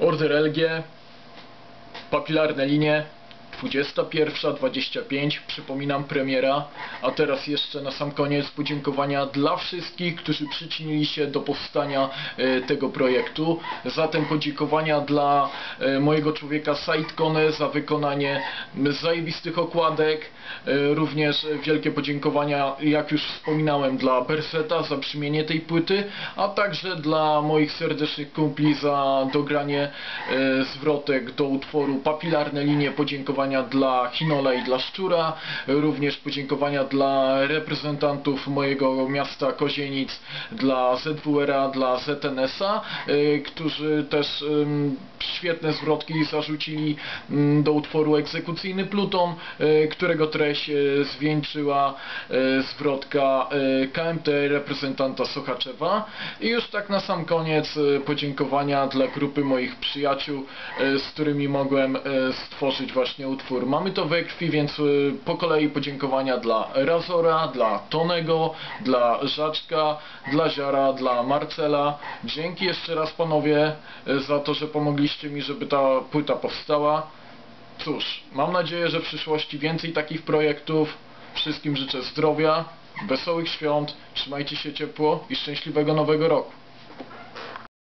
Order LG, papilarne linie, 21.25, przypominam premiera, a teraz jeszcze na sam koniec podziękowania dla wszystkich, którzy przyczynili się do powstania e, tego projektu. Zatem podziękowania dla e, mojego człowieka Sidekone za wykonanie zajebistych okładek, e, również wielkie podziękowania, jak już wspominałem, dla Berseta za brzmienie tej płyty, a także dla moich serdecznych kumpli za dogranie e, zwrotek do utworu Papilarne linie, podziękowania dla Hinola i dla Szczura, również podziękowania dla reprezentantów mojego miasta Kozienic, dla ZWR-a, dla ZNS-a, e, którzy też świetne zwrotki zarzucili do utworu Egzekucyjny Pluton, e, którego treść e, zwieńczyła zwrotka KMT reprezentanta Sochaczewa. I już tak na sam koniec podziękowania dla grupy moich przyjaciół, z którymi mogłem stworzyć właśnie utwór. Mamy to we krwi, więc e, po kolei podziękowania dla Razora, dla Tonego, dla Żaczka, dla Ziara, dla Marcela. Dzięki jeszcze raz panowie e, za to, że pomogliście mi, żeby ta płyta powstała. Cóż, mam nadzieję, że w przyszłości więcej takich projektów. Wszystkim życzę zdrowia, wesołych świąt, trzymajcie się ciepło i szczęśliwego nowego roku.